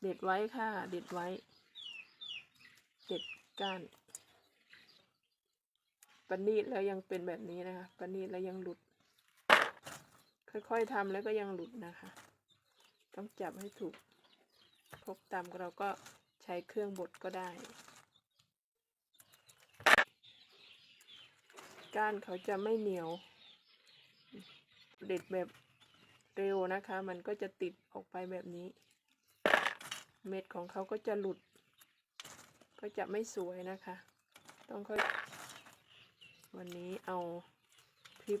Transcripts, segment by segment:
เด็ดไว้ค่ะ เด็ดไว้ เด็ดก้านปนีดแล้วยังเป็นแบบนี้นะคะปนีดแล้วยังหลุด ค่อยๆทำแล้วก็ยังหลุดนะคะ ต้องจับให้ถูกพกตำเราก็ใช้เครื่องบดก็ได้ ก้านเขาจะไม่เหนียว เด็ดแบบเร็วนะคะ มันก็จะติดออกไปแบบนี้ เม็ดของเขาก็จะหลุด ก็จะไม่สวยนะคะ ต้องค่อย วันนี้เอาพริก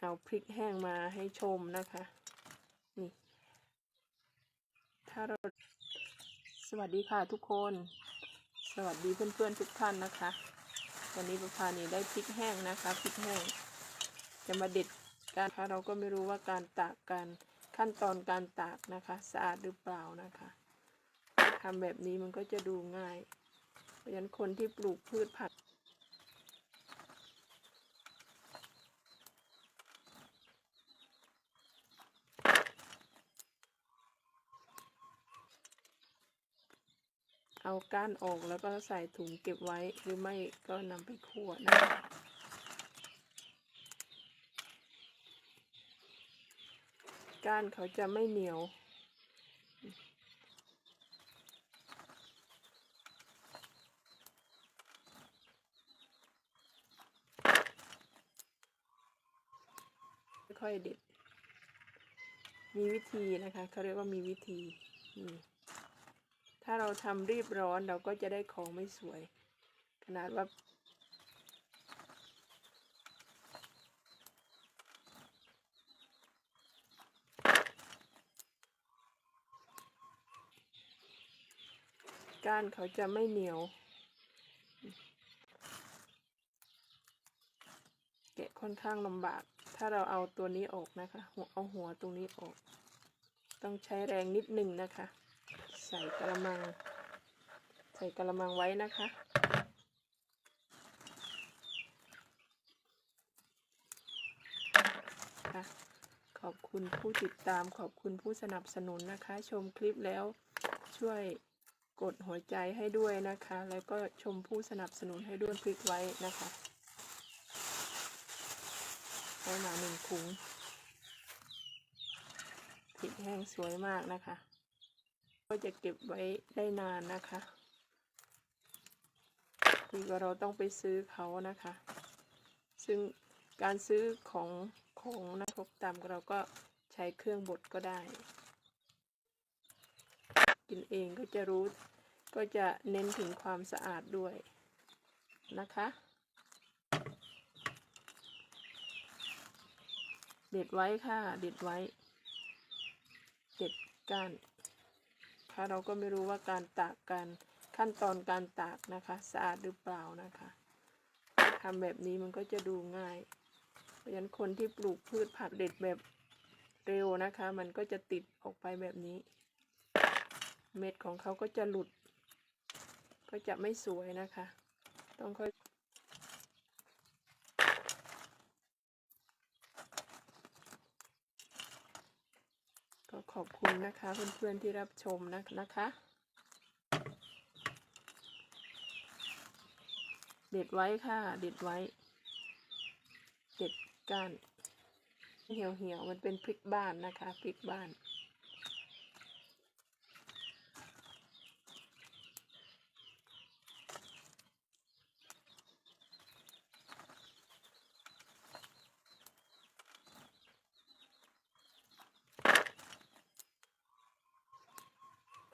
เอาพริกแห้งมาให้ชมนะคะ นี่ ถ้าเราสวัสดีค่ะทุกคน สวัสดีเพื่อนๆทุกท่านนะคะ วันนี้ประพานีได้พริกแห้งนะคะพริกแห้งจะมาเด็ด การคะเราก็ไม่รู้ว่าการตากการขั้นตอนการตากนะคะ สะอาดหรือเปล่านะคะทำแบบนี้มันก็จะดูง่าย เพราะฉะนั้นคนที่ปลูกพืชผักเอาก้านออกแล้วก็ใส่ถุงเก็บไว้หรือไม่ก็นำไปคั่วนะคะ ก้านเขาจะไม่เหนียว ค่อยเด็ด มีวิธีนะคะ เขาเรียกว่ามีวิธี ถ้าเราทำรีบร้อนเราก็จะได้ของไม่สวย ขนาดว่า ก้านเขาจะไม่เหนียว แกะค่อนข้างลำบาก ถ้าเราเอาตัวนี้ออกนะคะหัวเอาหัวตรงนี้ออก ต้องใช้แรงนิดหนึ่งนะคะ ใส่กระมัง ใส่กระมังไว้นะคะะขอบคุณผู้ติดตามขอบคุณผู้สนับสนุนนะคะ ชมคลิปแล้วช่วย กดหัวใจให้ด้วยนะคะ แล้วก็ชมผู้สนับสนุนให้ด้วยคลิกไว้นะคะได้มาหนึ่งถุงพริกแห้งสวยมากนะคะ ก็จะเก็บไว้ได้นานนะคะดีกว่าเราต้องไปซื้อเขานะคะ ซึ่งการซื้อของของนักพบตามเราก็ใช้เครื่องบดก็ได้ กินเองก็จะรู้ ก็จะเน้นถึงความสะอาดด้วยนะคะ เด็ดไว้ค่ะ เด็ดไว้ เด็ดก้านค่ะเราก็ไม่รู้ว่าการตากการขั้นตอนการตากนะคะ สะอาดหรือเปล่านะคะทำแบบนี้มันก็จะดูง่ายเพราะฉะนั้นคนที่ปลูกพืชผักเด็ดแบบเร็วนะคะ มันก็จะติดออกไปแบบนี้ เม็ดของเขาก็จะหลุด ก็จะไม่สวยนะคะ ต้องค่อยก็ขอบคุณนะคะเพื่อนๆที่รับชมนะนะคะ เด็ดไว้ค่ะ เด็ดไว้ เด็ดก้านเหี่ยวเหี่ยวๆมันเป็นพริกบ้านนะคะพริกบ้าน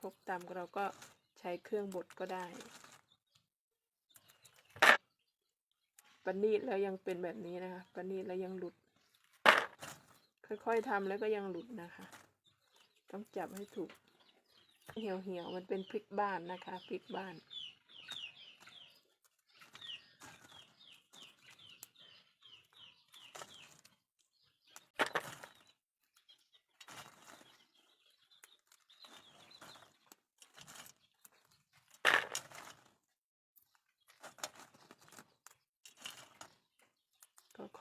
พกตามเราก็ใช้เครื่องบดก็ได้ปนีดแล้วยังเป็นแบบนี้นะคะปนีดแล้วยังหลุด ค่อยๆทำแล้วก็ยังหลุดนะคะ ต้องจับให้ถูก เหี่ยวเหี่ยวๆมันเป็นพริกบ้านนะคะพริกบ้าน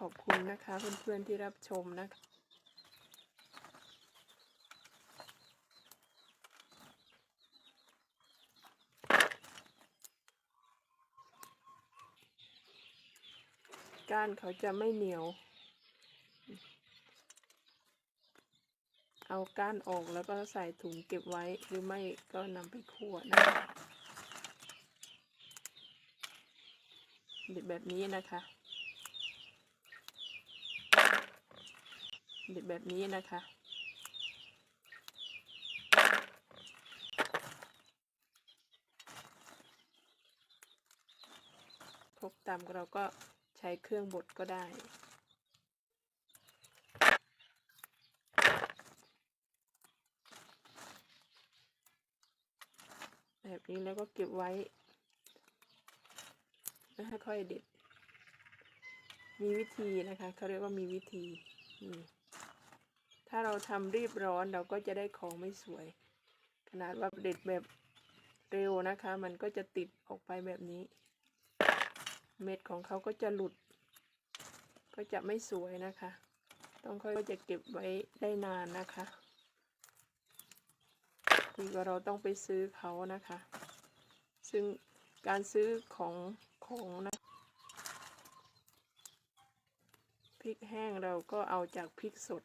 ขอบคุณนะคะเพื่อนๆที่รับชมนะคะก้านเขาจะไม่เหนียว เอาก้านออกแล้วก็ใส่ถุงเก็บไว้หรือไม่ก็นำไปคั่วนะคะแบบนี้นะคะ เด็ดแบบนี้นะคะ พกตำเราก็ใช้เครื่องบดก็ได้แบบนี้แล้วก็เก็บไว้แล้วค่อยเด็ด มีวิธีนะคะเขาเรียกว่ามีวิธีนี่ ถ้าเราทำรีบร้อนเราก็จะได้ของไม่สวย ขนาดว่าเด็ดแบบเร็วนะคะ มันก็จะติดออกไปแบบนี้ เม็ดของเขาก็จะหลุด ก็จะไม่สวยนะคะ ต้องค่อยก็จะเก็บไว้ได้นานนะคะดีกว่าเราต้องไปซื้อเขานะคะ ซึ่งการซื้อของของนะพริกแห้งเราก็เอาจากพริกสด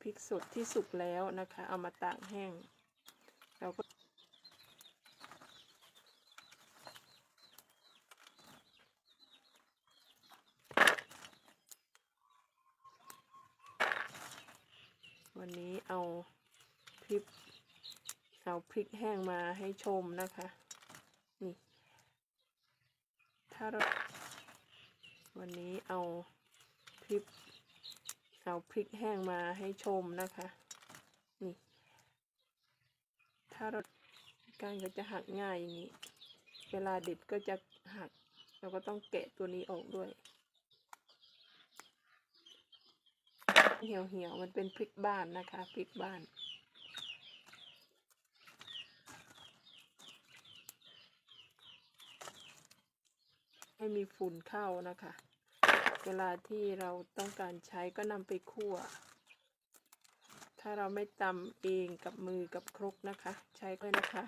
พริกสดที่สุกแล้วนะคะ เอามาตากแห้ง เราก็วันนี้เอาพริกเอาพริกแห้งมาให้ชมนะคะ นี่ ถ้าเราวันนี้เอาพริก เอาพริกแห้งมาให้ชมนะคะ นี่ ถ้าเราการก็จะหักง่ายอย่างนี้ เวลาเด็ดก็จะหัก เราก็ต้องแกะตัวนี้ออกด้วย เหี่ยวเหี่ยวๆมันเป็นพริกบ้านนะคะ พริกบ้านให้มีฝุ่นเข้านะคะ เวลาที่เราต้องการใช้ก็นำไปคั่ว ถ้าเราไม่ตำเองกับมือกับครกนะคะ ใช้ด้วยนะคะ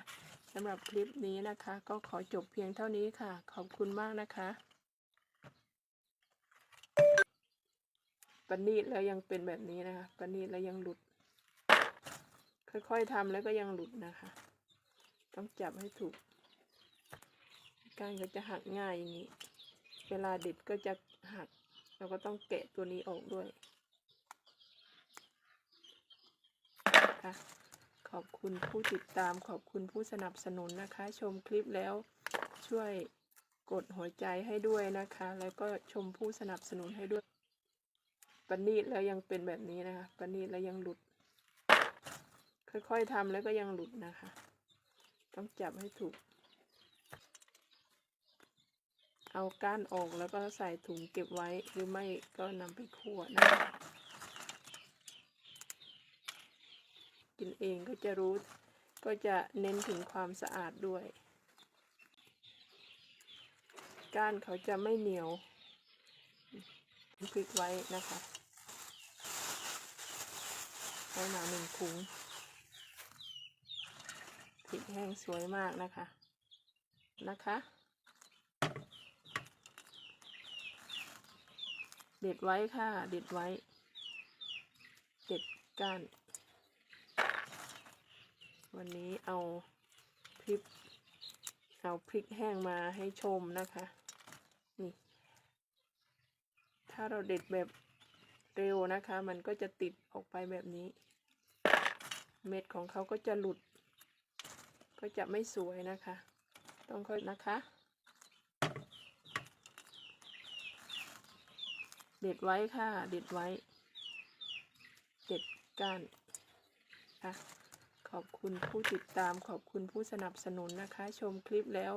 สำหรับคลิปนี้นะคะ ก็ขอจบเพียงเท่านี้ค่ะ ขอบคุณมากนะคะปนีดแล้วยังเป็นแบบนี้นะคะปนีดแล้วยังหลุด ค่อยๆทำแล้วก็ยังหลุดนะคะ ต้องจับให้ถูกก้านก็จะหักง่ายอย่างนี้ เวลาเด็ดก็จะ เราก็ต้องแกะตัวนี้ออกด้วยค่ะขอบคุณผู้ติดตามขอบคุณผู้สนับสนุนนะคะ ชมคลิปแล้วช่วยกดหัวใจให้ด้วยนะคะ แล้วก็ชมผู้สนับสนุนให้ด้วยปนีดแล้วยังเป็นแบบนี้นะคะปนีดแล้วยังหลุด ค่อยๆทำแล้วก็ยังหลุดนะคะ ต้องจับให้ถูก เอาก้านออกแล้วก็ใส่ถุงเก็บไว้หรือไม่ก็นำไปคั่วนะกินเองก็จะรู้ก็จะเน้นถึงความสะอาดด้วย ก้านเขาจะไม่เหนียวพลิกไว้นะคะไว้มาหนึ่งถุงพริกแห้งสวยมากนะคะนะคะ เด็ดไว้ค่ะ เด็ดไว้ เด็ดก้าน วันนี้เอาพริก เอาพริกแห้งมาให้ชมนะคะ นี่ ถ้าเราเด็ดแบบเร็วนะคะ มันก็จะติดออกไปแบบนี้ เม็ดของเขาก็จะหลุด ก็จะไม่สวยนะคะ ต้องค่อยนะคะ เด็ดไว้ค่ะ เด็ดไว้เด็ดก้านค่ะขอบคุณผู้ติดตามขอบคุณผู้สนับสนุนนะคะ ชมคลิปแล้ว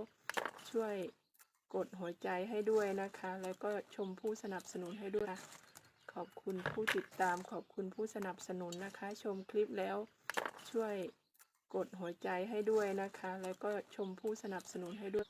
ช่วยกดหัวใจให้ด้วยนะคะ แล้วก็ชมผู้สนับสนุนให้ด้วยค่ะขอบคุณผู้ติดตามขอบคุณผู้สนับสนุนนะคะ ชมคลิปแล้วช่วยกดหัวใจให้ด้วยนะคะ แล้วก็ชมผู้สนับสนุนให้ด้วย